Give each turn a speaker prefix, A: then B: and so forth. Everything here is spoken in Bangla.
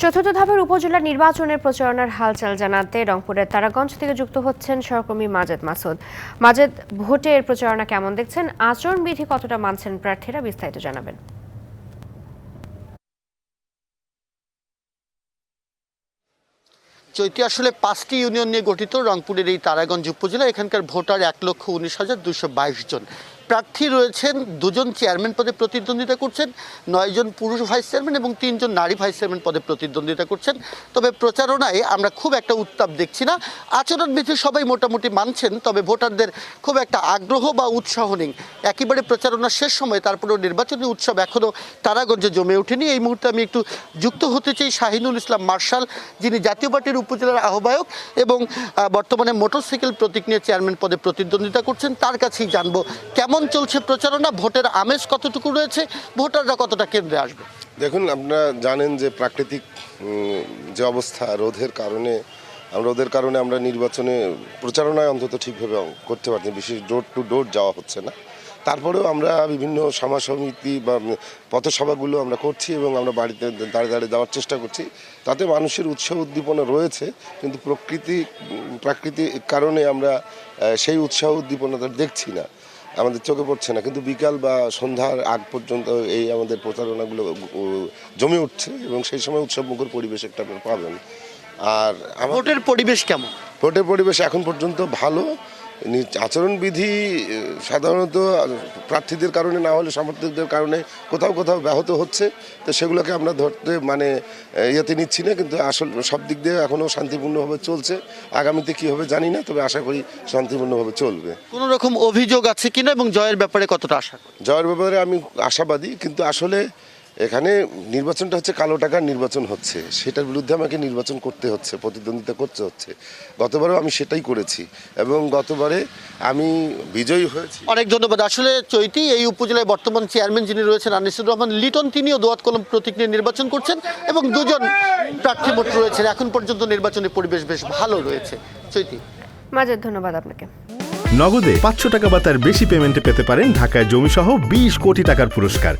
A: চতুর্থ ধাপের উপজেলা নির্বাচনের প্রচারণার হালচাল জানাতে রংপুরের তারাগঞ্জ থেকে যুক্ত হচ্ছেন সহকর্মী মাজেদ মাসুদ। মাজেদ, ভোটের প্রচারণা কেমন দেখছেন? আচরণবিধি কতটা মানছেন প্রার্থীরা, বিস্তারিত জানাবেন।
B: চৈতি আসলে পাঁচটি ইউনিয়ন নিয়ে গঠিত রংপুরের এই তারাগঞ্জ উপজেলা। এখানকার ভোটার এক লক্ষ উনিশ হাজার দুশো বাইশ জন। প্রার্থী রয়েছেন দুজন চেয়ারম্যান পদে প্রতিদ্বন্দ্বিতা করছেন, নয়জন পুরুষ ভাইস চেয়ারম্যান এবং তিনজন নারী ভাইস চেয়ারম্যান পদে প্রতিদ্বন্দ্বিতা করছেন। তবে প্রচারণায় আমরা খুব একটা উত্তাপ দেখছি না। আচরণবিধি সবাই মোটামুটি মানছেন, তবে ভোটারদের খুব একটা আগ্রহ বা উৎসাহ নেই। একেবারে প্রচারণার শেষ সময় তারপরেও নির্বাচনী উৎসব এখনও তারাগঞ্জে জমে ওঠেনি। এই মুহূর্তে আমি একটু যুক্ত হতে চাই শাহিনুল ইসলাম মার্শাল, যিনি জাতীয় পার্টির উপজেলার আহ্বায়ক এবং বর্তমানে মোটরসাইকেল প্রতীক নিয়ে চেয়ারম্যান পদে প্রতিদ্বন্দ্বিতা করছেন। তার কাছেই জানব কেমন চলছে প্রচারণা? ভোটের আমেজ কতটুকু রয়েছে? ভোটাররা কতটা কেন্দ্রে আসবে?
C: দেখুন, আপনারা জানেন যে প্রাকৃতিক যে অবস্থা, রোধের কারণে রোধের কারণে আমরা নির্বাচনে প্রচারণায় অন্তত ঠিকভাবে করতে পারছি। বিশেষ ডোর টু ডোর যাওয়া হচ্ছে না। তারপরেও আমরা বিভিন্ন সমাজ সমিতি বা পথসভাগুলো আমরা করছি এবং আমরা বাড়িতে দাঁড়িয়ে দাঁড়িয়ে যাওয়ার চেষ্টা করছি। তাতে মানুষের উৎসাহ উদ্দীপনা রয়েছে, কিন্তু প্রকৃতি প্রাকৃতিক কারণে আমরা সেই উৎসাহ উদ্দীপনাটা দেখছি না। আমাদের চোখে পড়ছে না। কিন্তু বিকাল বা সন্ধ্যার আগ পর্যন্ত এই আমাদের প্রচারণাগুলো জমে উঠছে এবং সেই সময় উৎসবমুখর পরিবেশ একটা আপনারা পাবেন। আর
B: ভোটের পরিবেশ কেমন?
C: ভোটের পরিবেশ এখন পর্যন্ত ভালো। আচরণবিধি সাধারণত প্রার্থীদের কারণে না হলে সমর্থকদের কারণে কোথাও কোথাও ব্যাহত হচ্ছে। তো সেগুলোকে আমরা ধরতে মানে ইয়েতে নিচ্ছি না কিন্তু আসল সব দিক দিয়ে এখনও শান্তিপূর্ণভাবে চলছে। আগামীতে কী হবে জানি না তবে আশা করি শান্তিপূর্ণভাবে চলবে।
B: কোনো রকম অভিযোগ আছে কিনা এবং জয়ের ব্যাপারে কতটা আশা
C: জয়ের ব্যাপারে আমি আশাবাদী কিন্তু আসলে এখানে নির্বাচনটা হচ্ছে কালো টাকার নির্বাচন হচ্ছে। সেটার বিরুদ্ধে আমাকে নির্বাচন করতে হচ্ছে প্রতিদ্বন্দ্বিতা করতে হচ্ছে। গতবারও আমি সেটাই করেছি এবং গতবারে আমি বিজয়ী হয়েছি।
B: অনেক ধন্যবাদ। আসলে চৈতি এই উপজেলায় বর্তমান চেয়ারম্যান যিনি রয়েছেন আনিসুর রহমান লিটন তিনিও দোয়াত কলম প্রতীক নিয়ে নির্বাচন করছেন এবং দুজন প্রার্থী মোট রয়েছেন। এখন পর্যন্ত নির্বাচনের পরিবেশ বেশ ভালো রয়েছে। চৈতি।
A: মাজেদ ধন্যবাদ আপনাকে।
D: নগদে পাঁচশো টাকা বা তার বেশি পেমেন্টে পেতে পারেন ঢাকায় জমিসহ বিশ কোটি টাকার পুরস্কার।